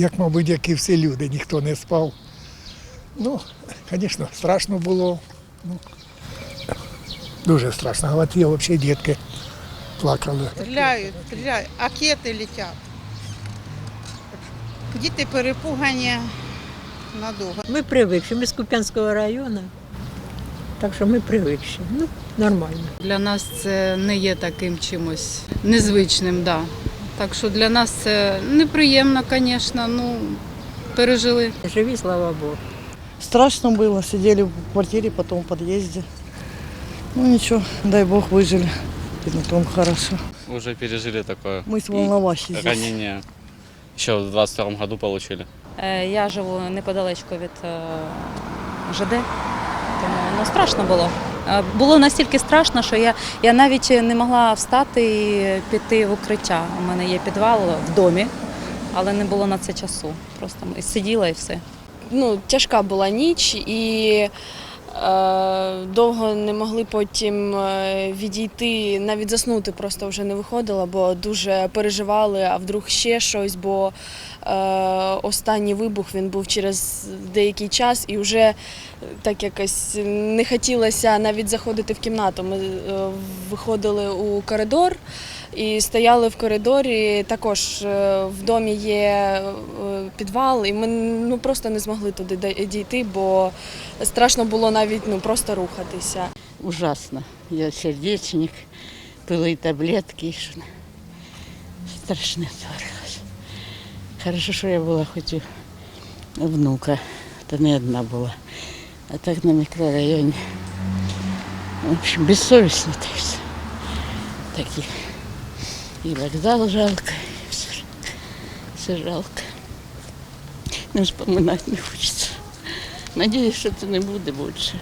як, мабуть, як і всі люди, ніхто не спав. Ну, звісно, страшно було. Ну, дуже страшно. А от є взагалі дітки плакали. Стріляють, стріляють, ракети летять. Діти перепугані надовго. Ми привикші, ми з Куп'янського району. Так що ми привикші. Ну, нормально. Для нас це не є таким чимось незвичним, да. Так що для нас це неприємно, звісно, ну пережили. Живі, слава Богу. Страшно было, сидели в квартире, потом в подъезде. Ну ничего, дай бог выжили. И на том хорошо. Уже пережили такое. Мы с Волновахи здесь. Ранение еще в 22 году получили. Е, Я живу неподалечко від е, ЖД, тому ну, страшно було. Е, Було настільки страшно, що я, я навіть не могла встати і піти в укриття. У мене є підвал в домі, але не було на це часу. Просто сиділа і все. ну, тяжка була ніч і довго не могли потім е, відійти, навіть заснути просто вже не виходило, бо дуже переживали, а вдруг ще щось, бо е, останній вибух він був через деякий час і вже е, так якось не хотілося навіть заходити в кімнату. Ми е, виходили у коридор. І стояли в коридорі. Також е, в домі є е, підвал, і ми ну просто не змогли туди дійти, бо страшно було навіть ну просто рухатися. ужасно. Я сердечник, пили таблетки. і що- Страшне творилось. Хорошо, що я була хоч у внука, та не одна була. А так на мікрорайоні. В общем, безсовісно та й все. Такі. І вокзал жалко, і все, все жалко. Не вспоминати не хочеться. Надіюсь, що це не буде більше.